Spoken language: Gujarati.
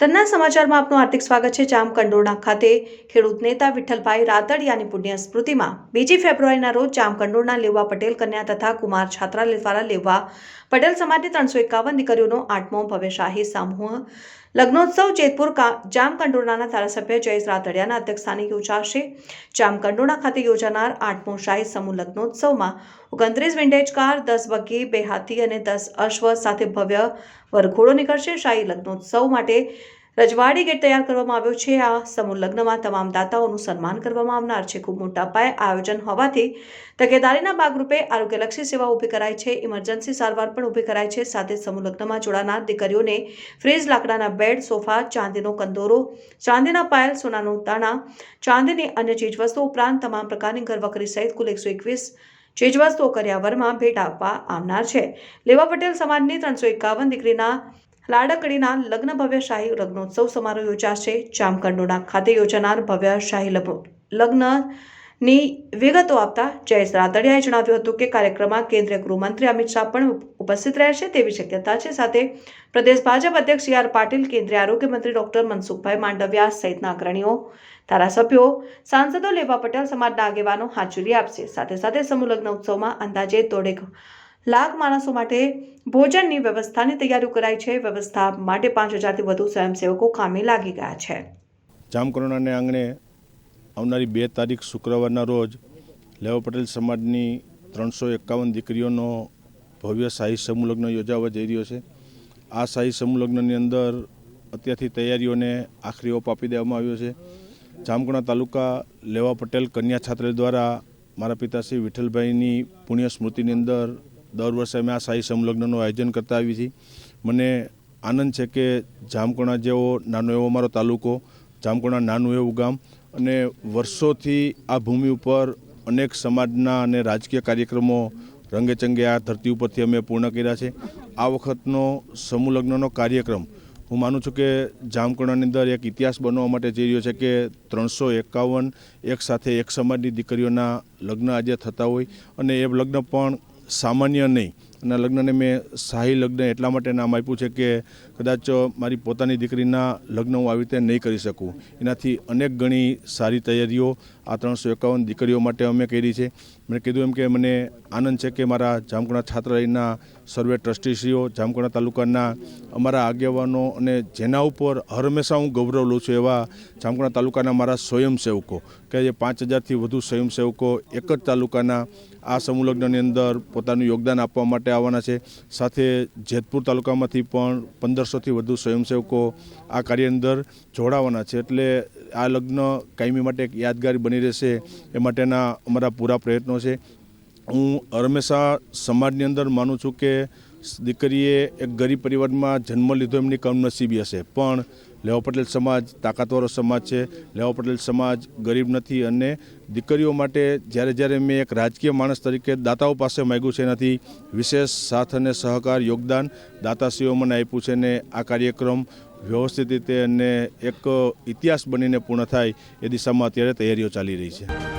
તન્ના સમાચારમાં આપનું હાર્દિક સ્વાગત છે જામ કંડોરણા ખાતે. ખેડૂત નેતા વિઠ્ઠલભાઈ રાદડિયાની પુણ્ય સ્મૃતિમાં બીજી ફેબ્રુઆરીના રોજ જામ કંડોરણા લેવા પટેલ કન્યા તથા કુમાર છાત્રાલય દ્વારા લેવા પટેલ સમાજની ત્રણસો એકાવન દીકરીઓનો આઠમો ભવ્ય શાહી સમૂહ. લગ્નોત્સવ જેતપુર જામ કંડોરણાના ધારાસભ્ય જયેશ રાદડિયાના અધ્યક્ષસ્થાને યોજાશે. જામ કંડોરણા ખાતે યોજાનાર આઠમો શાહી સમૂહ લગ્નોત્સવમાં ઓગણત્રીસ વિન્ટેજ કાર, દસ બગી બે હાથી અને દસ અશ્વ સાથે ભવ્ય વરઘોડો નીકળશે. શાહી લગ્નોત્સવ માટે રજવાડી ગેટ તૈયાર કરવામાં આવ્યો છે. આ સમૂહ લગ્નમાં તમામ દાતાઓનું સન્માન કરવામાં આવનાર છે. ખૂબ મોટા પાયે આયોજન હોવાથી તકેદારીના ભાગરૂપે આરોગ્યલક્ષી સેવા ઊભી કરાઈ છે. ઇમરજન્સી સારવાર પણ ઊભી કરાઈ છે. સાથે સમૂહ લગ્નમાં જોડાનાર દીકરીઓને ફ્રીજ, લાકડાના બેડ, સોફા, ચાંદીનો કંદોરો, ચાંદીના પાયલ, સોનાનું દાણા, ચાંદીની અન્ય ચીજવસ્તુઓ ઉપરાંત તમામ પ્રકારની ઘરવકરી સહિત કુલ એકસો એકવીસ ચીજવસ્તુઓ કર્યાવરમાં ભેટ આપવા આવનાર છે. લેવા પટેલ સમાજની ત્રણસો એકાવન દીકરીના લાડકડીના લગ્ન ભવ્ય શાહી લગ્નોત્સવ સમારોહ યોજાશે. જામકંડોના ખાતે યોજાનાર ભવ્ય શાહી લગ્ન લગ્નની વિગતો આપતા જયેશ રાદડિયાએ જણાવ્યું હતું કે કાર્યક્રમમાં કેન્દ્રીય ગૃહમંત્રી અમિત શાહ પણ ઉપસ્થિત રહેશે તેવી શક્યતા છે. સાથે પ્રદેશ ભાજપ અધ્યક્ષ સી આર પાટીલ, કેન્દ્રીય આરોગ્ય મંત્રી ડોક્ટર મનસુખભાઈ માંડવિયા સહિતના અગ્રણીઓ, ધારાસભ્યો, સાંસદો લેવા પટેલ સમાજના આગેવાનો હાજરી આપશે. સાથે સાથે સમૂહલગ્ન ઉત્સવમાં અંદાજે દોઢેક લાખ માણસો માટે ભોજનની વ્યવસ્થાની તૈયારીઓ કરાઈ છે. વ્યવસ્થા માટે પાંચ હજારથી વધુ સ્વયંસેવકો કામે લાગી ગયા છે. જામકરોણાને આંગણે આવનારી બે તારીખ શુક્રવારના રોજ લેવા પટેલ સમાજની ત્રણસો એકાવન દીકરીઓનો ભવ્ય શાહી સમૂહ યોજાવા જઈ રહ્યો છે. આ શાહી સમૂહ લગ્નની અંદર અત્યારથી તૈયારીઓને આખરી ઓપ આપી દેવામાં આવ્યો છે. જામકુણા તાલુકા લેવા પટેલ કન્યા છાત્ર દ્વારા મારા પિતાશ્રી વિઠ્ઠલભાઈની પુણ્ય સ્મૃતિની અંદર દર વર્ષે અમે આ શાહી સમૂહ આયોજન કરતા આવી છીએ. મને આનંદ છે કે જામકુણા જેવો નાનો એવો મારો તાલુકો જામકુણા નાનું એવું ગામ અને વર્ષોથી આ ભૂમિ ઉપર અનેક સમાજના અને રાજકીય કાર્યક્રમો રંગેચંગે આ ધરતી ઉપરથી અમે પૂર્ણ કર્યા છે. આ વખતનો સમૂહ લગ્નનો કાર્યક્રમ હું માનું છું કે જામકુંડાની અંદર એક ઇતિહાસ બનવા માટે જઈ રહ્યો છે કે ત્રણસો એકાવન એક સાથે એક સમાજની દીકરીઓના લગ્ન આજે થતા હોય. અને એ લગ્ન પણ સામાન્ય નહીં અને લગ્નને મેં શાહી લગ્ન એટલા માટે નામ આપ્યું છે કે કદાચ મારી પોતાની દીકરીના લગ્ન હું આવી રીતે નહીં કરી શકું. એનાથી અનેક ગણી સારી તૈયારીઓ આ ત્રણસો એકાવન દીકરીઓ માટે અમે કરી છે. મેં કીધું એમ કે મને આનંદ છે કે મારા જામકુણા છાત્રાલયના સર્વે ટ્રસ્ટીશ્રીઓ જામકુણા તાલુકાના અમારા આગેવાનો અને જેના ઉપર હંમેશા હું ગૌરવ લઉં છું એવા જામકુણા તાલુકાના મારા સ્વયંસેવકો. કે જે પાંચ હજારથી વધુ સ્વયંસેવકો એક જ તાલુકાના આ સમૂહ લગ્નની અંદર પોતાનું યોગદાન આપવા માટે આવવાના છે. સાથે જેતપુર તાલુકામાંથી પણ પંદરસોથી વધુ સ્વયંસેવકો આ કાર્ય અંદર જોડાવાના છે. એટલે આ લગ્ન કાયમી માટે એક યાદગારી બની રહેશે એ માટેના અમારા પૂરા પ્રયત્નો છે. હું હંમેશા સમાજની અંદર માનું છું કે દીકરીએ એક ગરીબ પરિવારમાં જન્મ લીધો એમની કમનસીબી હશે. પણ લેવા પટેલ સમાજ તાકાતવાળો સમાજ છે. લેવા પટેલ સમાજ ગરીબ નથી અને દીકરીઓ માટે જ્યારે જ્યારે મેં એક રાજકીય માણસ તરીકે દાતાઓ પાસે માગ્યું છે એનાથી વિશેષ સાથ અને સહકાર, યોગદાન દાતાશ્રીઓ મને આપ્યું છે ને આ કાર્યક્રમ વ્યવસ્થિત રીતે અને એક ઇતિહાસ બનીને પૂર્ણ થાય એ દિશામાં અત્યારે તૈયારીઓ ચાલી રહી છે.